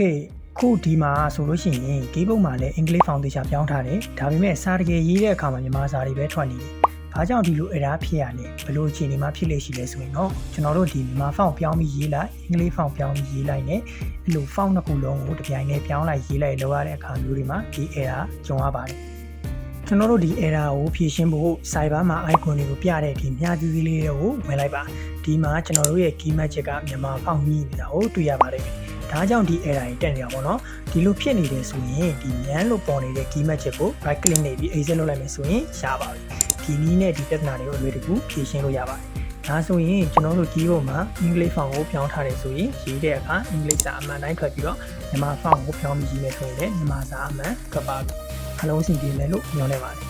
Okay ခုဒီမှာဆိုလို့ရှိရင် keyboard မှာလည်း English Foundation ပြောင်းထားတယ်ဒါပေမဲ့စာတကယ်ရေးတဲ့အခါမှာမြန်မာစာတွေပဲထွက်နေတယ်ဘာကြောင့်ဒီလို error ဖြစ်ရလဲဘယ်လိုအခြေအနေမှာဖြစ်လေရှိလဲဆိုရင်တော့ကျွန်တော်တို့ဒီမြန်မာ font ပြောင်းပြီးရေးလိုက် English font ပြောင်းပြီးရေးလိုက် ਨੇ အဲ့လို font နှစ်ခုလုံးကိုတစ်ပြိုင်တည်းပြောင်းလိုက်ရေးလိုက်လောက်ရတဲ့အခါမျိုးတွေမှာဒီ error ကြုံရပါတယ်ကျွန်တော်တို့ဒီ error ကိုဖြေရှင်းဖို့ cyber မှာ icon တွေကိုပြတဲ့ဒီမြားကြီးကြီးလေးတွေကိုဝင်လိုက်ပါဒီမှာကျွန်တော်တို့ရဲ့ key magic ကမြန်မာ font ညှိနေတာကိုတွေ့ရပါတယ် ဒါကြောင့်ဒီ error တွေတက်နေတာပေါ့နော်ဒီလိုဖြစ်နေတယ်ဆိုရင်ဒီ man လို့ပေါ်နေတဲ့ key magic ကို right click နေပြီး exit လုပ်လိုက်မယ်ဆိုရင်ရပါပြီဒီနည်းနဲ့ဒီပြဿနာတွေကိုအလွယ်တကူဖြေရှင်းလို့ရပါတယ်ဒါဆိုရင်ကျွန်တော်တို့ keyboard မှာ English font ကိုပြောင်းထားတယ်ဆိုရင်ရေးတဲ့အခါ English စာအမှန်တိုင်းထွက်ပြီးတော့မြန်မာ font ကိုပြောင်းပြီးရေးမယ်ဆိုရင်လည်းမြန်မာစာအမှန်ထွက်ပါပြီအားလုံးအဆင်ပြေမယ်လို့ညွှန်နေပါတယ်